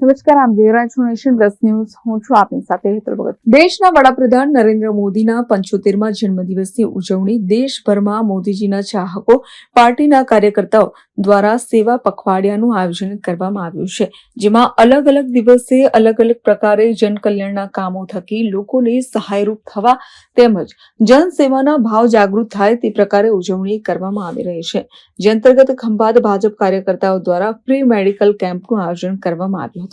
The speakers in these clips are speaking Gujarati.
નમસ્કાર, આમ દેવરાજ નેશન પ્લસ ન્યૂઝ. હું છું આપની સાથે હેતલ ભગત. દેશના વડાપ્રધાન નરેન્દ્ર મોદીના પંચોતેરમાં જન્મદિવસની ઉજવણી. દેશભરમાં મોદીજીના ચાહકો, પાર્ટીના કાર્યકર્તાઓ દ્વારા સેવા પખવાડિયાનું આયોજન કરવામાં આવ્યું છે, જેમાં અલગ અલગ દિવસે અલગ અલગ પ્રકારે જનકલ્યાણના કામો થકી લોકોને સહાયરૂપ થવા તેમજ જનસેવાના ભાવ જાગૃત થાય તે પ્રકારે ઉજવણી કરવામાં આવી રહી છે. જે અંતર્ગત ખંભાત ભાજપ કાર્યકર્તાઓ દ્વારા ફ્રી મેડિકલ કેમ્પનું આયોજન કરવામાં આવ્યું હતું.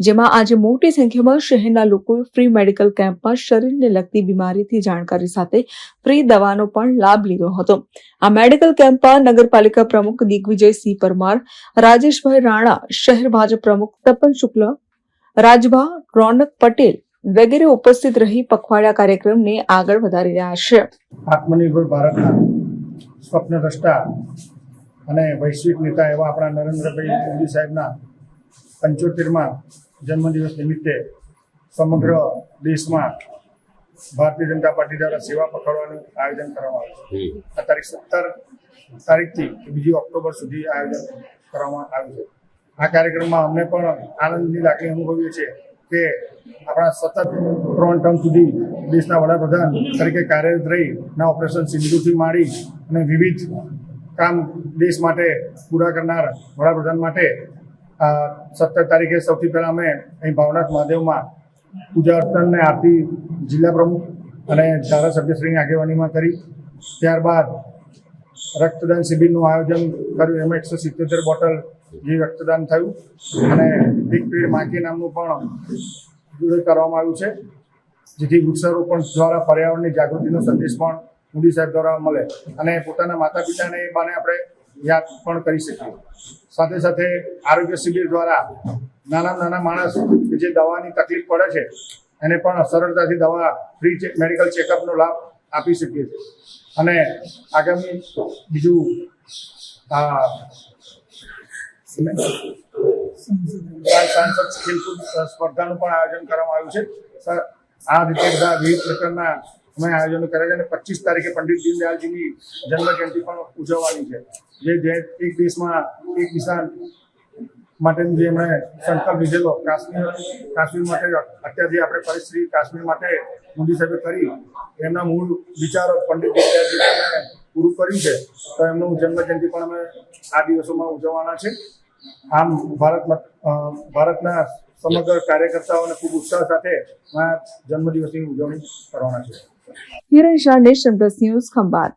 જેમાં આજે મોટી સંખ્યામાં શહેરના લોકો ફ્રી મેડિકલ કેમ્પમાં શરીરને લગતી બીમારીથી જાણકારી સાથે ફ્રી દવાનો પણ લાભ લીધો હતો. આ મેડિકલ કેમ્પમાં નગરપાલિકા પ્રમુખ દિગ્વિજયસિંહ પરમાર, રાજેશભાઈ રાણા, શહેર ભાજપ પ્રમુખ તપન શુક્લ, રાજભા, રોનક પટેલ વગેરે ઉપસ્થિત રહી પખવાડિયા કાર્યક્રમને આગળ વધારી રહ્યા છે. આત્મનિર્ભર ભારતના સ્વપ્નદ્રષ્ટા અને વૈશ્વિક નેતા એવા આપણા નરેન્દ્રભાઈ મોદી સાહેબના પંચોતેરમાં જન્મદિવસ નિમિત્તે સમગ્ર દેશમાં ભારતીય જનતા પાર્ટી દ્વારા સેવા પકડવાનું આયોજન કરવામાં આવ્યું છે. આ તારીખ સત્તર તારીખથી બીજી ઓક્ટોબર સુધી આયોજન કરવામાં આવ્યું છે. આ કાર્યક્રમમાં અમને પણ આનંદની લાગણી અનુભવીએ છીએ કે આપણા સતત ત્રણ ટર્મ સુધી દેશના વડાપ્રધાન તરીકે કાર્યરત રહી ના ઓપરેશન સિંધુથી માંડી અને વિવિધ કામ દેશ માટે પૂરા કરનાર વડાપ્રધાન માટે સત્તર તારીખે સૌથી પહેલાં અમે અહીં ભાવનાથ મહાદેવમાં પૂજા અર્ચન અને આરતી જિલ્લા પ્રમુખ અને ધારાસભ્યશ્રીની આગેવાનીમાં કરી. ત્યારબાદ રક્તદાન શિબિરનું આયોજન કર્યું. એમાં એકસો સિત્તોતેર બોટલ જે રક્તદાન થયું અને એક પેડ માકી નામનું પણ કરવામાં આવ્યું છે, જેથી વૃક્ષારોપણ દ્વારા પર્યાવરણની જાગૃતિનો સંદેશ પણ મોદી સાહેબ દ્વારા મળે અને પોતાના માતા પિતાને એ બાને આપણે યાદ પણ કરી શકીએ. સાથે સાથે આરોગ્ય શિબિર દ્વારા નાના નાના માણસ કે જે દવાની તકલીફ પડે છે, એને પણ સરળતાથી દવા ફ્રી મેડિકલ ચેકઅપનો લાભ આપી શકીએ છીએ. અને આગામી બીજું સાંસદ ખેલકૂદ સ્પર્ધાનું પણ આયોજન કરવામાં આવ્યું છે. આ રીતે બધા વિવિધ પ્રકારના અમે આયોજનો કર્યા છે અને પચીસ તારીખે પંડિત દીનદયાળજીની જન્મ જયંતિ પણ ઉજવવાની છે. જે એક દેશમાં એક કિસાન માટેનું જે એમણે સંકલ્પ લીધેલો, કાશ્મીર કાશ્મીર માટે અત્યારથી આપણે પરિસ્થિતિ કાશ્મીર માટે મોદી સાહેબે કરી, એમના મૂળ વિચારો પંડિત દીનદયાળજીને પૂરું કર્યું છે. તો એમનું જન્મજયંતિ પણ અમે આ દિવસોમાં ઉજવવાના છે. આમ ભારતમાં ભારતના સમગ્ર કાર્યકર્તાઓને ખૂબ ઉત્સાહ સાથે જન્મદિવસની ઉજવણી કરવાના છે. Hiran Shah nation plus news Khambhat.